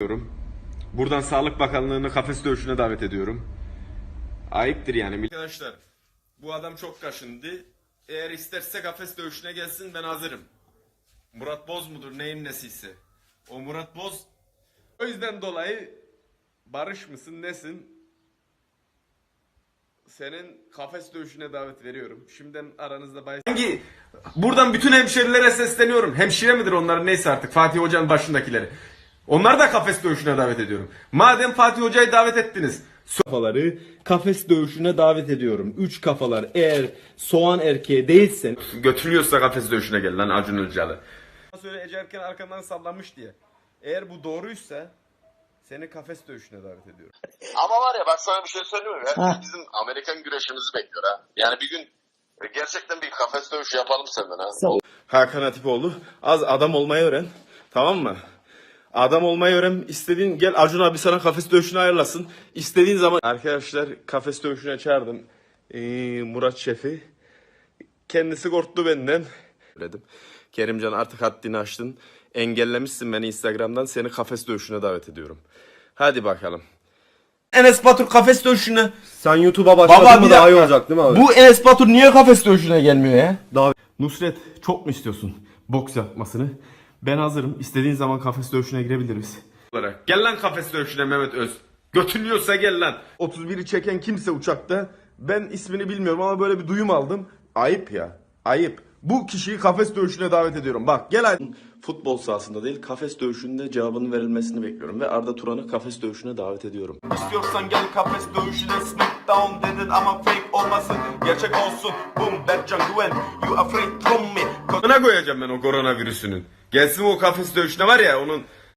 ediyorum. Buradan Sağlık Bakanlığı'nı kafes dövüşüne davet ediyorum. Ayıptır yani. Arkadaşlar bu adam çok kaşındı. Eğer isterse kafes dövüşüne gelsin ben hazırım. Murat Boz mudur neyin nesiyse. O Murat Boz. O yüzden dolayı barış mısın nesin? Senin kafes dövüşüne davet veriyorum. Şimdiden aranızda bay... Hangi? Buradan bütün hemşerilere sesleniyorum. Hemşire midir onların neyse artık Fatih Hoca'nın başındakileri. Onları da kafes dövüşüne davet ediyorum. Madem Fatih Hoca'yı davet ettiniz. Kafaları kafes dövüşüne davet ediyorum. Üç kafalar eğer soğan erkeği değilsen... Götürüyorsa kafes dövüşüne gel lan Acun Ilıcalı. Söyle Ece Erken arkamdan sallanmış diye. Eğer bu doğruysa seni kafes dövüşüne davet ediyorum. Ama var ya bak sana bir şey söyleyeyim mi? Herkes bizim Amerikan güreşimizi bekliyor ha. Yani bir gün gerçekten bir kafes dövüşü yapalım senden ha. Hakan Hatipoğlu az adam olmayı öğren. Tamam mı? Adam olmayı öğren. İstediğin gel Acun abi sana kafes dövüşünü ayarlasın. İstediğin zaman arkadaşlar kafes dövüşüne çağırdım. Ee, Murat Şef'i. Kendisi korktu benden. Dedim. Kerimcan artık haddini aştın. Engellemişsin beni Instagram'dan. Seni kafes dövüşüne davet ediyorum. Hadi bakalım. Enes Batur kafes dövüşüne. Sen YouTube'a başladın Baba mı bir daha iyi olacak değil mi abi? Bu Enes Batur niye kafes dövüşüne gelmiyor ya? Daha Nusret çok mu istiyorsun boks yapmasını? Ben hazırım. İstediğin zaman kafes dövüşüne girebiliriz. Olarak. Gel lan kafes dövüşüne Mehmet Öz. Götünüyorsa gel lan. 31'i çeken kimse uçakta. Ben ismini bilmiyorum ama böyle bir duyum aldım. Ayıp ya. Ayıp. Bu kişiyi kafes dövüşüne davet ediyorum. Bak gel hadi. Futbol sahasında değil kafes dövüşünde cevabının verilmesini bekliyorum. Ve Arda Turan'ı kafes dövüşüne davet ediyorum. İstiyorsan gel kafes dövüşüne smackdown dedin ama fake olmasın. Gerçek olsun. Boom Berkcan Güven. You afraid from me. Kafana koyacağım ben o koronavirüsünün. Gelsin o kafes dövüşüne var ya onun